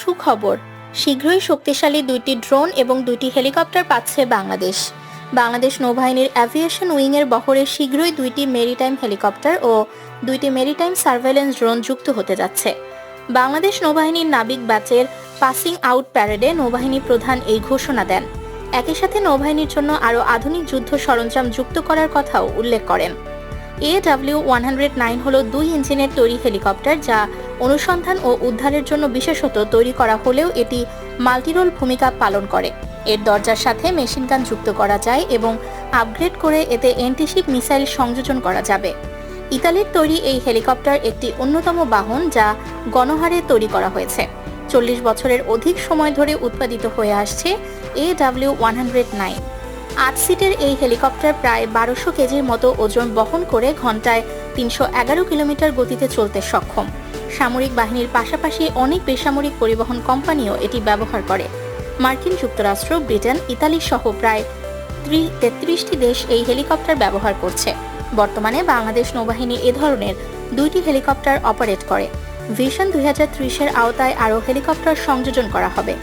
সুখবর। শীঘ্রই শক্তিশালী দুইটি ড্রোন এবং দুইটি হেলিকপ্টার পাচ্ছে বাংলাদেশ। বাংলাদেশ নৌবাহিনীর অ্যাভিয়েশন উইংয়ের বহরে শীঘ্রই দুইটি মেরিটাইম হেলিকপ্টার ও দুইটি মেরিটাইম সার্ভেলেন্স ড্রোন যুক্ত হতে যাচ্ছে। বাংলাদেশ নৌবাহিনীর নাবিক ব্যাচের পাসিং আউট প্যারেডে নৌবাহিনী প্রধান এই ঘোষণা দেন। একই সাথে নৌবাহিনীর জন্য আরও আধুনিক যুদ্ধ সরঞ্জাম যুক্ত করার কথাও উল্লেখ করেন। এডাব্লিউ ওয়ান হান্ড্রেড নাইন হল দুই ইঞ্জিনের তৈরি হেলিকপ্টার যা অনুসন্ধান ও উদ্ধারের জন্য বিশেষত তৈরি করা হলেও এটি মাল্টিরোল ভূমিকা পালন করে। এর দরজার সাথে মেশিন গান যুক্ত করা যায় এবং আপগ্রেড করে এতে এন্টিশিপ মিসাইল সংযোজন করা যাবে। ইতালির তৈরি এই হেলিকপ্টার একটি অন্যতম বাহন যা গণহারে তৈরি করা হয়েছে। চল্লিশ বছরের অধিক সময় ধরে উৎপাদিত হয়ে আসছে A W one hundred nine আট সিটের এই হেলিকপ্টার প্রায় বারোশো কেজির মতো ওজন বহন করে ঘন্টায় তিনশো এগারো কিলোমিটার গতিতে চলতে সক্ষম। সামরিক বাহিনীর পাশাপাশি অনেক বেসামরিক পরিবহন কোম্পানিও এটি ব্যবহার করে। মার্কিন যুক্তরাষ্ট্র, ব্রিটেন, ইতালি সহ প্রায় তেত্রিশটি দেশ এই হেলিকপ্টার ব্যবহার করছে। বর্তমানে বাংলাদেশ নৌবাহিনী এ ধরনের দুইটি হেলিকপ্টার অপারেট করে। ভিশন দুই হাজার ত্রিশের আওতায় আরও হেলিকপ্টার সংযোজন করা হবে।